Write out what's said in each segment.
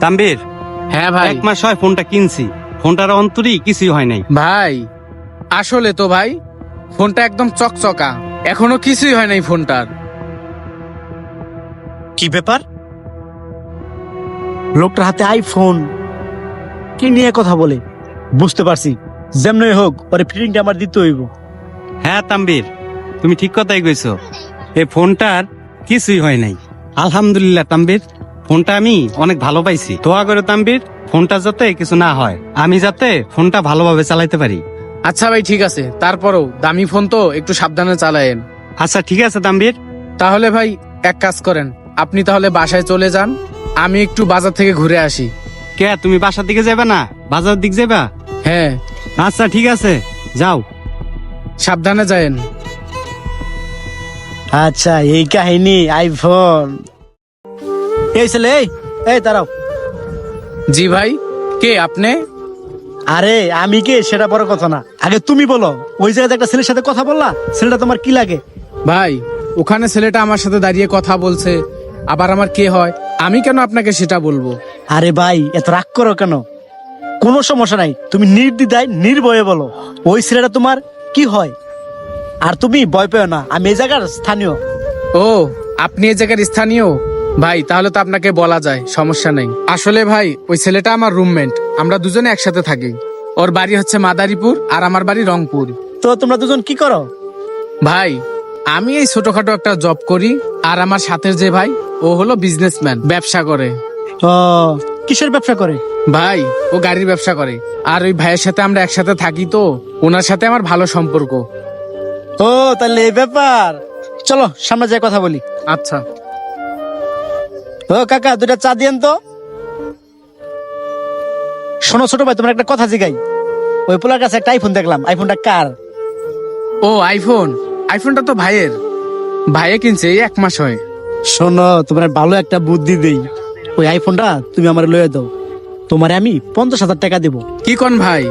তাম্বির হ্যাঁ ভাই। এক মাস হয় ফোনটা কিনছি। ফোনটার অন্তরই কিছুই হয় নাই। ভাই আসলে তো ভাই ফোনটা একদম চকচকা। এখনও কিছুই হয় নাই ফোনটার। কি ব্যাপার? লোকটার হাতে আইফোন কি নিয়ে কথা বলে? বুঝতে পারছি। যেমনই হোক পরে ফিটিংটা আমার দিতে হইব। হ্যাঁ তাম্বির তুমি ঠিক কথাই কইছো। এই ফোনটার কিছুই হয় নাই। আলহামদুলিল্লাহ তাম্বির। ফোনটা আমি অনেক ভালো পাইছি। দোয়া করে তাম্বির ফোনটা যাতে কিছু না হয়। আমি যাতে ফোনটা ভালোভাবে চালাইতে পারি। আচ্ছা ভাই ঠিক আছে। তারপরেও দামি ফোন তো একটু সাবধানে চালায়েন। আচ্ছা ঠিক আছে তাম্বির তাহলে ভাই এক কাজ করেন। আপনি তাহলে বাসায় চলে যান। আমি একটু বাজার থেকে ঘুরে আসি। কে তুমি বাসার দিকে যাবে না? বাজার দিক যাবা হ্যাঁ। আচ্ছা ঠিক আছে। যাও। সাবধানে যায়েন। আচ্ছা এই কাহিনী আইফোন। এই ছেলে এই এই দাঁড়াও। জি ভাই কে আপনি? আরে আমি কে? সেটা বড় কথা না। আগে তুমি বলো ওই জায়গাতে একটা ছেলের সাথে কথা বললা? ছেলেটা তোমার কি লাগে? ভাই ওখানে ছেলেটা আমার সাথে দাঁড়িয়ে কথা বলছে আবার আমার কে হয়? আমি কেন আপনাকে সেটা বলব? আরে ভাই এত রাগ করো কেন? কোনো সমস্যা নাই তুমি নির্দ্বিধায় নির্ভয়ে বলো ওই ছেলেটা তোমার কি হয়? আর তুমি ভয় পেও না আমি এই জায়গার স্থানীয়। ও আপনি এই জায়গার স্থানীয়? ভাই তাহলে তো আপনাকে বলা যায় সমস্যা নেই। আসলে ভাই ওই ছেলেটা আমার রুমমেট আমরা দুজনে একসাথে থাকি। ওর বাড়ি হচ্ছে মাদারীপুর আর আমার বাড়ি রংপুর। তো তোমরা দুজন কি করো? ভাই আমি এই ছোটখাটো একটা জব করি আর আমার সাথের যে ভাই ও হলো বিজনেসম্যান ব্যবসা করে। ও কিসের ব্যবসা করে? ভাই ও গাড়ির ব্যবসা করে। আর ওই ভাইয়ের সাথে আমরা একসাথে থাকি তো ওনার সাথে আমার ভালো সম্পর্ক। ও তাহলে এই ব্যাপার। চলো সামনে যাই কথা বলি। আচ্ছা। ও কাকা দুটা চা দিয়েন তো। শোনো ছোট ভাই তোমার একটা কথা জিগাই। ওই পোলার কাছে একটা আইফোন দেখলাম। আইফোনটা কার? ও আইফোন আইফোনটা তো ভাইয়ের। ভাইয়ে কিনছে এই এক মাস হয়। শোনো তোমার ভালো একটা বুদ্ধি দেই। ওই আইফোনটা তুমি আমার লয়ে দাও। তোমারে আমি পঞ্চাশ হাজার টাকা দেবো। কি কোন ভাই?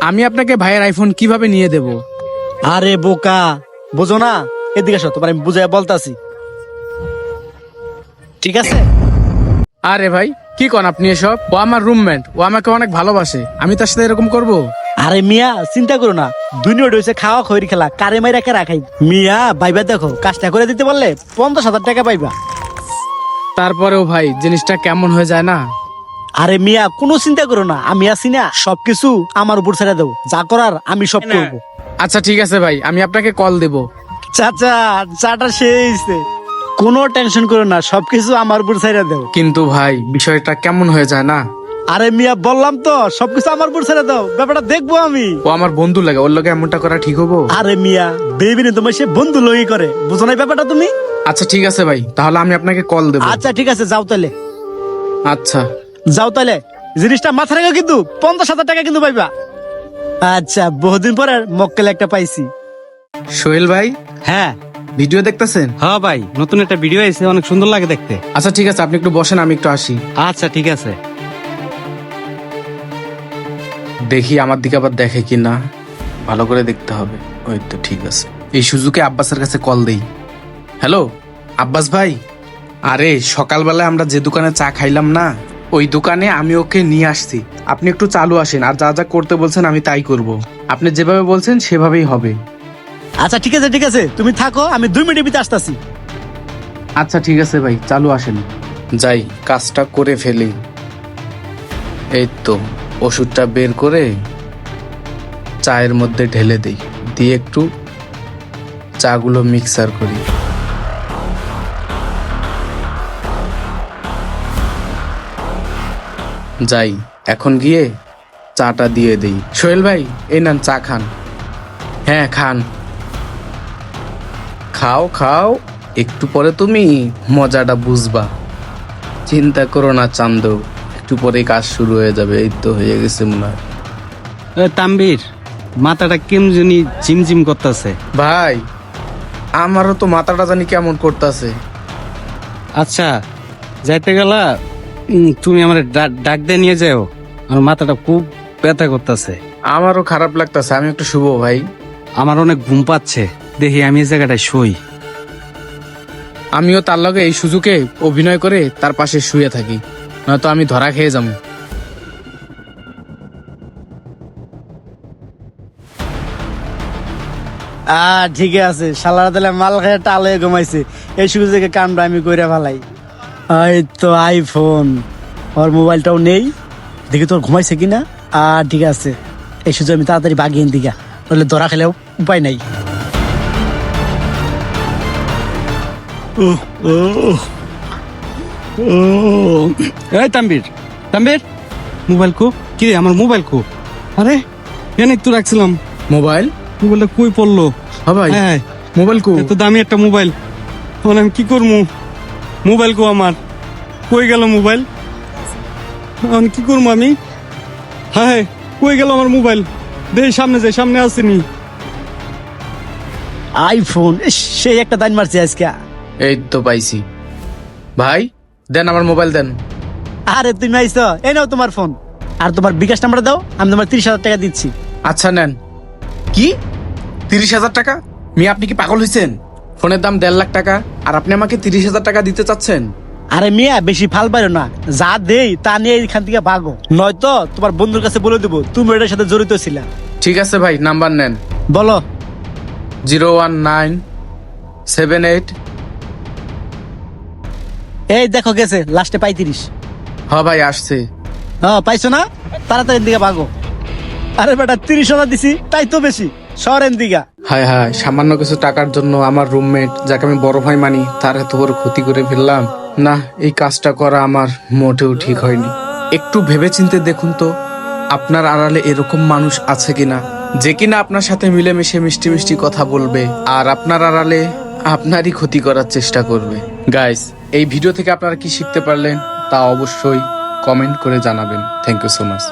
আমি আপনাকে ভাইয়ের আইফোন কীভাবে নিয়ে দেব? আরে বোকা বোঝো না। এদিকে আসো তোমার আমি বুঝাই বলতাছি। ঠিক আছে? আরে ভাই কি কোন আপনি এসব? ও আমার রুমমেট ও আমাকে অনেক ভালোবাসে। আমি তার সাথে এরকম করব? আরে মিয়া চিন্তা করো না। দুনিয়া খাওয়া খৈরি খেলা। কারে মাইরা কে রাখাই? মিয়া ভাইবা দেখো কাজটা করে দিতে পারলে পঞ্চাশ হাজার টাকা পাইবা। তারপরেও ভাই জিনিসটা কেমন হয়ে যায় না? আরে মিয়া কোনো চিন্তা করো না। আমি আছি না সবকিছু আমার উপর ছেড়ে দেবো। যা করার আমি সব করব। আচ্ছা ঠিক আছে ভাই আমি আপনাকে কল দেব। চাচা চাটা শেষ। কোনো টেনশন করো না সবকিছু আমার উপর ছেড়ে দাও। কিন্তু ভাই বিষয়টা কেমন হয়ে যায় না? আরে মিয়া বললাম তো সবকিছু আমার উপর ছেড়ে দাও ব্যাপারটা দেখব আমি। ও আমার বন্ধু লাগে ওর লোকে এমনটা করা ঠিক হব? আরে মিয়া বেবিনে তোমার সে বন্ধু লগি করে। বুঝো না ব্যাপারটা তুমি? আচ্ছা ঠিক আছে ভাই তাহলে আমি আপনাকে কল দেব। আচ্ছা ঠিক আছে যাও তাহলে। আচ্ছা। যাও তাহলে। জিনিসটা মাথা রেখো কিন্তু পঞ্চাশ হাজার টাকা কিন্তু পাইবা। আচ্ছা বহুদিন পরে মক্কেল একটা পাইছি। সোহেল ভাই? হ্যাঁ। ভিডিও দেখতেছেন? হ্যাঁ ভাই নতুন একটা ভিডিও এসে অনেক সুন্দর লাগে দেখতে। আচ্ছা ঠিক আছে আপনি একটু বসেন আমি একটু আসি। আচ্ছা ঠিক আছে। দেখি আমার দিকে আবার দেখে কি না। ভালো করে দেখতে হবে। ওই তো ঠিক আছে। এই সুযোগে আব্বাসের কাছে কল দেই। হ্যালো আব্বাস ভাই? আরে সকালবেলায় আমরা যে দোকানে চা খাইলাম না ওই দোকানে আমি ওকে নিয়ে আসছি। আপনি একটু চালু আসেন আর যা যা করতে বলছেন আমি তাই করব। আপনি যেভাবে বলছেন সেভাবেই হবে। আচ্ছা ঠিক আছে ঠিক আছে। তুমি থাকো আমি দুই মিনিটের ভিতরে আসতেছি। আচ্ছা ঠিক আছে ভাই চালু আসেন। যাই কাজটা করে ফেলি। এই তো ওষুধটা বের করে চায়ের মধ্যে ঢেলে দেই। দিয়ে একটু চাগুলো মিক্সার করি। যাই এখন গিয়ে চাটা দিয়ে দেই। সোহেল ভাই এই নেন চা খান। হ্যাঁ খান। খাও খাও একটু পরে তুমি মজাটা বুঝবা। চিন্তা করো না চান্দ একটু পরে কাজ শুরু হয়ে যাবে এই তো হয়ে গেছে মনে হয়। তাম্বির মাথাটা কেমন জানি ঝিমঝিম করতেছে। ভাই আমারও তো মাথাটা জানি কেমন করতেছে। আচ্ছা যাইতে গেলা উম, তুমি আমার ডাক দিয়ে নিয়ে যাও। আমার মাথাটা খুব ব্যথা করতেছে। আমারও খারাপ লাগতেছে আমি একটু শুভ ভাই। আমার অনেক ঘুম পাচ্ছে। দেখি আমি এই জায়গাটায় শুই। আমিও তার লগে এই সুযোগে অভিনয় করে তার পাশে শুয়ে থাকি নয়তো আমি ধরা খেয়ে যাব। আহ ঠিক আছে। শালারা তাহলে মাল খেয়ে টালে ঘুমাইছে। এই সুযোগে কামটা আমি কইরা ফেলাই। এই তো আইফোন। ওর মোবাইলটাও নেই। দেখি তোর ঘুমাইছে কিনা? আর ঠিক আছে। এই সুযোগ আমি তাড়াতাড়ি বাগিয়ে দিঘা নইলে ধরা খেলেও উপায় নাই। এই তাম্বির তাম্বির মোবাইল কো কি রে আমার মোবাইল কো আরে এনে তো রাখছিলাম। মোবাইল? মোবাইলটা কই পড়ল? হ্যাঁ ভাই হ্যাঁ মোবাইল কো এত দামি একটা মোবাইল। এখন আমি কি করব? মোবাইল কো আমার। কই গেল মোবাইল? এখন কি করব আমি? হ্যাঁ কই গেল আমার মোবাইল? দেই সামনে যাই সামনে আসেনি। আইফোন সেই একটা দান মারছে আজকে। এই তো পাইছি। ভাই দেন আমার মোবাইল দেন। আরে তুমি আইছো এই নাও তোমার ফোন। আর তোমার বিকাশ নাম্বার দাও আমি তোমার তিরিশ হাজার টাকা দিচ্ছি। আচ্ছা নেন। কি? তিরিশ হাজার টাকা? মিয়া আপনি কি পাগল হয়েছেন ফোনের দাম দেড় লাখ টাকা আর আপনি আমাকে তিরিশ হাজার টাকা দিতে চাচ্ছেন? আরে মিয়া বেশি ফাল পারো না। যা দেই তা নিয়ে এখান থেকে ভাগো। নয়তো তোমার বন্ধুর কাছে বলে দেবো তুমি এটার সাথে জড়িত ছিলা। ঠিক আছে ভাই নাম্বার নেন। বলো। Zero one nine seven eight এই দেখো গেছে লাস্টে পঁয়ত্রিশ। হ ভাই আসছে। হ্যাঁ পাইছো না? তাড়াতাড়ি দিকে ভাগো। আরে বেটা তিরিশ হাজার দিছি তাই তো বেশি। শহরের দিঘা হায় হায় সামান্য কিছু টাকার জন্য আমার রুমমেট যাকে আমি বড় ভাই মানি তার এত বড় ক্ষতি করে ফেললাম। না এই কাজটা করা আমার মোটেও ঠিক হয়নি। একটু ভেবেচিন্তে দেখুন তো আপনার আড়ালে এরকম মানুষ আছে কিনা যে কিনা আপনার সাথে মিলেমিশে মিষ্টি মিষ্টি কথা বলবে আর আপনার আড়ালে আপনারই ক্ষতি করার চেষ্টা করবে। গাইস এই ভিডিও থেকে আপনারা কি শিখতে পারলেন তা অবশ্যই কমেন্ট করে জানাবেন। Thank you so much